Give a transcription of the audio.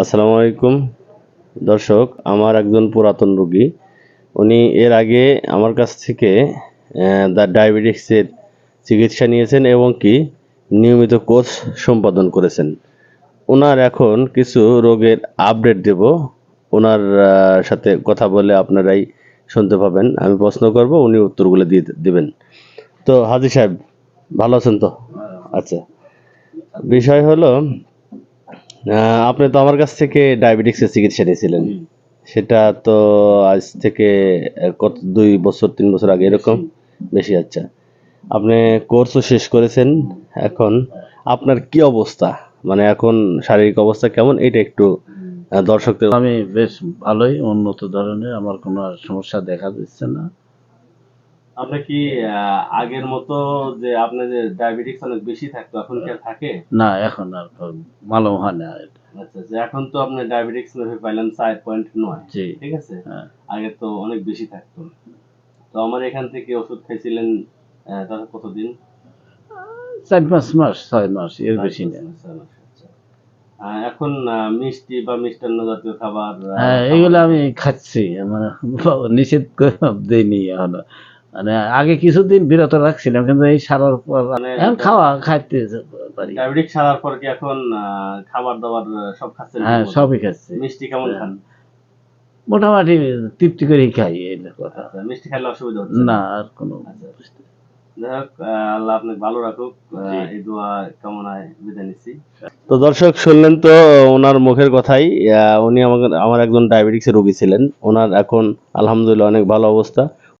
আসসালামু আলাইকুম। দর্শক, আমার একজন পুরাতন রোগী। উনি এর আগে আমার কাছ থেকে দ্য ডায়াবেটিক্সের চিকিৎসা নিয়েছেন এবং কি নিয়মিত কোর্স সম্পাদন করেছেন। ওনার এখন কিছু রোগের আপডেট দেব। ওনার সাথে কথা বলে আপনারাই শুনতে পাবেন। আমি প্রশ্ন করব, উনি উত্তরগুলো দিয়ে দেবেন। তো হাজি সাহেব, ভালো আছেন তো? আচ্ছা। বিষয় হলো আপনি তো আমার কাছ থেকে ডায়াবেটিক্সের চিকিৎসা নিয়েছিলেন। সেটা তো আজ থেকে কত দুই বছর তিন বছর আগে এরকম? বেশি আচ্ছা। আপনি কোর্সও শেষ করেছেন। এখন আপনার কি অবস্থা? মানে এখন শারীরিক অবস্থা কেমন? এটা একটু দর্শকদের আমি বেশ ভালোই উন্নত ধরনের। আমার কোনো সমস্যা দেখা দিচ্ছে না। আপনি কি আগের মতো যে আপনার যে ডায়াবেটিক্স অনেক বেশি থাকতো এখন কি থাকে? না এখন আর ভালো হয় না আচ্ছা যে এখন তো আপনার ডায়াবেটিক্স লেভেল পাইলেন চার পয়েন্ট নয় ঠিক আছে? হ্যাঁ। আগে তো অনেক বেশি থাকতো। তো আমার এখান থেকে ওষুধ খাইছিলেন তার কতদিন? চার পাঁচ মাস ছয় মাস এর বেশি না আহ, এখন মিষ্টি বা মিষ্টান্ন জাতীয় খাবার হ্যাঁ এগুলো আমি খাচ্ছি মানে নিষেধ করে দেয়নি এখনও। মানে আগে কিছুদিন বিরত রাখছিলাম কিন্তু এই সারার পর মানে এখন খাওয়া খাইতে পারি। ডায়াবেটিক্স সারার পর কি এখন খাবার দাবার সব খাচ্ছেন হ্যাঁ সবই খাচ্ছি। মিষ্টি কেমন খান? মোটামুটি তৃপ্তি করেই খাই এই কথা। আচ্ছা, মিষ্টি খেলে অসুবিধা হচ্ছে না? আর কোনো আচ্ছা। যাই হোক আহ, আল্লাহ আপনাকে ভালো রাখুক এই দোয়া কামনায় বিদায় নিচ্ছি। তো দর্শক শুনলেন তো ওনার মুখের কথাই আহ, উনি আমাকে আমার একজন ডায়াবেটিক্সের রোগী ছিলেন। ওনার এখন আলহামদুলিল্লাহ অনেক ভালো অবস্থা।